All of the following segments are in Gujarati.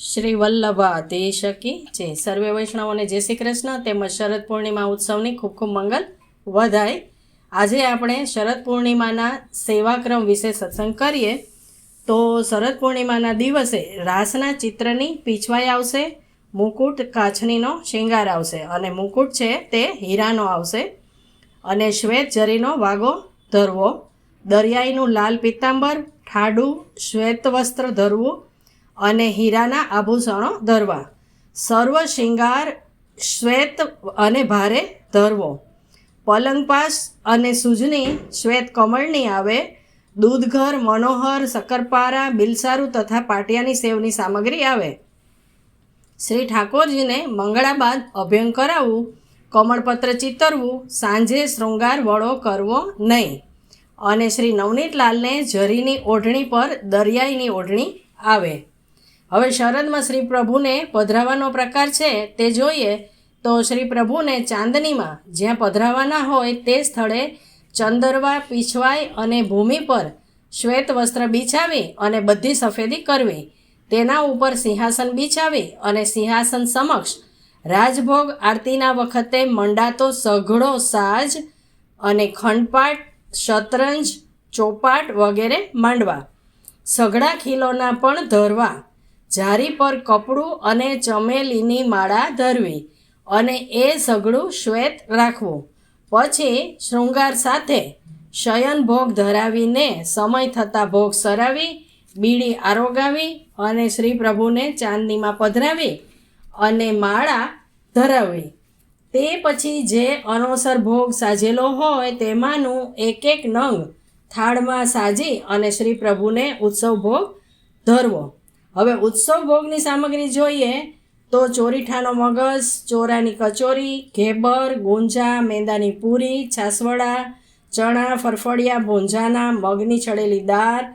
શ્રી વલ્લભા દેશકી જે સર્વે વૈષ્ણવોને જય શ્રી કૃષ્ણ. તેમજ શરદ પૂર્ણિમા ઉત્સવની ખૂબ ખૂબ મંગલ વધાય. આજે આપણે શરદ પૂર્ણિમાના સેવાક્રમ વિશે સત્સંગ કરીએ. તો શરદ પૂર્ણિમાના દિવસે રાસના ચિત્રની પીછવાઈ આવશે, મુકુટ કાછનીનો શિંગાર આવશે અને મુકુટ છે તે હીરાનો આવશે અને શ્વેત જરીનો વાગો ધરવો. દરિયાઈનું લાલ પિત્તાંબર, ઠાડું, શ્વેત વસ્ત્ર ધરવું અને હીરાના આભૂષણો ધરવા. સર્વ શૃંગાર, શ્વેત અને ભારે ધરવો. પલંગપાસ અને સૂજની શ્વેત કમળની આવે. દૂધઘર, મનોહર શક્કરપારા બિલસારું તથા પાટિયાની સેવની સામગ્રી આવે. શ્રી ઠાકોરજીને મંગળા બાદ અભ્યંગ કરાવવું, કમળપત્ર ચિતરવું, સાંજે શૃંગાર વળો કરવો નહીં. અને શ્રી નવનીતલાલને જરીની ઓઢણી પર દરિયાઈની ઓઢણી આવે. હવે શરદમાં શ્રી પ્રભુને પધરાવાનો પ્રકાર છે તે જોઈએ તો શ્રી પ્રભુને ચાંદનીમાં જ્યાં પધરાવાના હોય તે સ્થળે ચંદરવા પીછવાય અને ભૂમિ પર શ્વેત વસ્ત્ર બિછાવી અને બધી સફેદી કરવી. તેના ઉપર સિંહાસન બિછાવી અને સિંહાસન સમક્ષ રાજભોગ આરતીના વખતે મંડાતો સઘળો સાજ અને ખંડપાટ, શતરંજ, ચોપાટ વગેરે માંડવા. સઘળા ખીલોના પણ ધરવા જારી પર કપડું અને ચમેલીની માળા ધરવી અને એ સઘળું શ્વેત રાખવું. પછી શૃંગાર સાથે શયન ભોગ ધરાવીને સમય થતાં ભોગ સરાવી, બીડી આરોગાવી અને શ્રી પ્રભુને ચાંદનીમાં પધરાવી અને માળા ધરાવી. તે પછી જે અનોસર ભોગ સાજેલો હોય તેમાંનું એક એક નંગ થાળમાં સાજી અને શ્રી પ્રભુને ઉત્સવ ભોગ ધરવો. હવે ઉત્સવ ભોગની સામગ્રી જોઈએ તો ચોરીઠાનો મગજ, ચોરાની કચોરી, ઘેબર, ગુંજા, મેંદાની પૂરી, છાસવડા, ચણા ફરફડિયા ભોંજાના, મગની ચડેલી દાળ,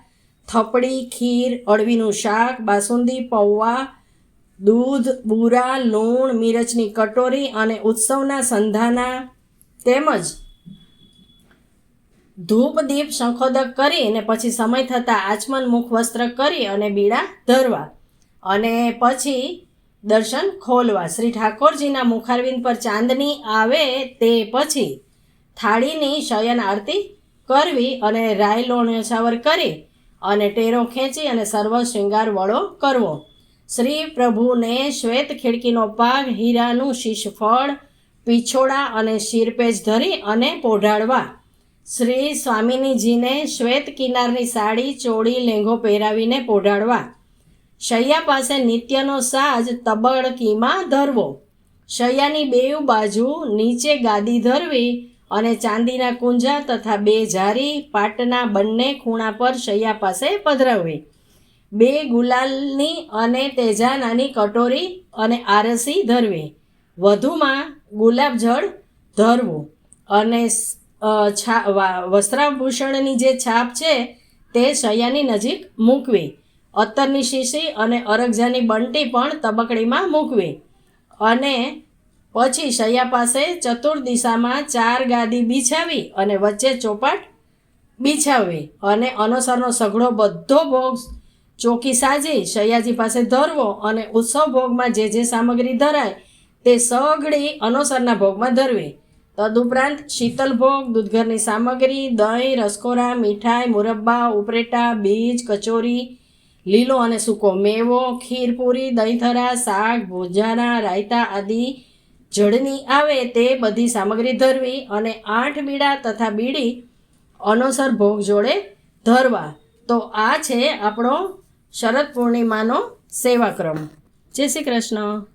થપડી, ખીર, અળવીનું શાક, બાસુંદી, પૌવા, દૂધ, બુરા, લૂણ, મિરચની કટોરી અને ઉત્સવના સંધાના તેમજ ધૂપ દીપ શંખોદક કરી અને પછી સમય થતાં આચમન મુખ વસ્ત્ર કરી અને બીડા ધરવા. અને પછી દર્શન ખોલવા. શ્રી ઠાકોરજીના મુખારવિંદ પર ચાંદની આવે તે પછી થાળીની શયન આરતી કરવી અને રાય લોણ છાવર કરી અને ટેરો ખેંચી અને સર્વ શૃંગાર વળો કરવો. શ્રી પ્રભુને શ્વેત ખીડકીનો પાગ, હીરાનું શીશફળ પીછોડા અને શિરપેજ ધરી અને પોઢાડવા. શ્રી સ્વામિનીજીને શ્વેત કિનારની સાડી, ચોળી, લેંઘો પહેરાવીને પોઢાડવા. શૈયા પાસે નિત્યનો સાજ તબડકીમાં ધરવો. શૈયાની બેઉ બાજુ નીચે ગાદી ધરવી અને ચાંદીના કુંજા તથા બે જારી પાટના બંને ખૂણા પર શૈયા પાસે પધરાવવી. બે ગુલાલની અને તેજાનાની કટોરી અને આરસી ધરવી. વધુમાં ગુલાબજળ ધરવું અને છા વસ્ત્રાભૂષણની જે છાપ છે, તે શૈયાની નજીક મૂકવી. અત્તરની શીશી અને અરગજાની બંટી પણ તબકડીમાં મૂકવી. અને પછી શૈયા પાસે ચતુર દિશામાં ચાર ગાદી બિછાવી અને વચ્ચે ચોપાટ બિછાવવી અને અનુસરનો સઘળો બધો ભોગ ચોકી સાજી શૈયાજી પાસે ધરવો અને ઉત્સવ ભોગમાં જે જે સામગ્રી ધરાય તે સઘળી અનુસરના ભોગમાં ધરવી. તદુપરાંત શીતલભોગ, દૂધઘરની સામગ્રી, દહીં રસકોરા મીઠાઈ, મુરબ્બા, ઉપરેટા, બીજ, કચોરી, લીલો અને સૂકો મેવો ખીરપૂરી દહીંથરા, શાક ભોજાના રાયતા આદિ જળની આવે તે બધી સામગ્રી ધરવી અને આઠ બીડા તથા બીડી અનુસર ભોગ જોડે ધરવા. તો આ છે આપણો શરદ પૂર્ણિમાનો સેવાક્રમ. જય શ્રી કૃષ્ણ.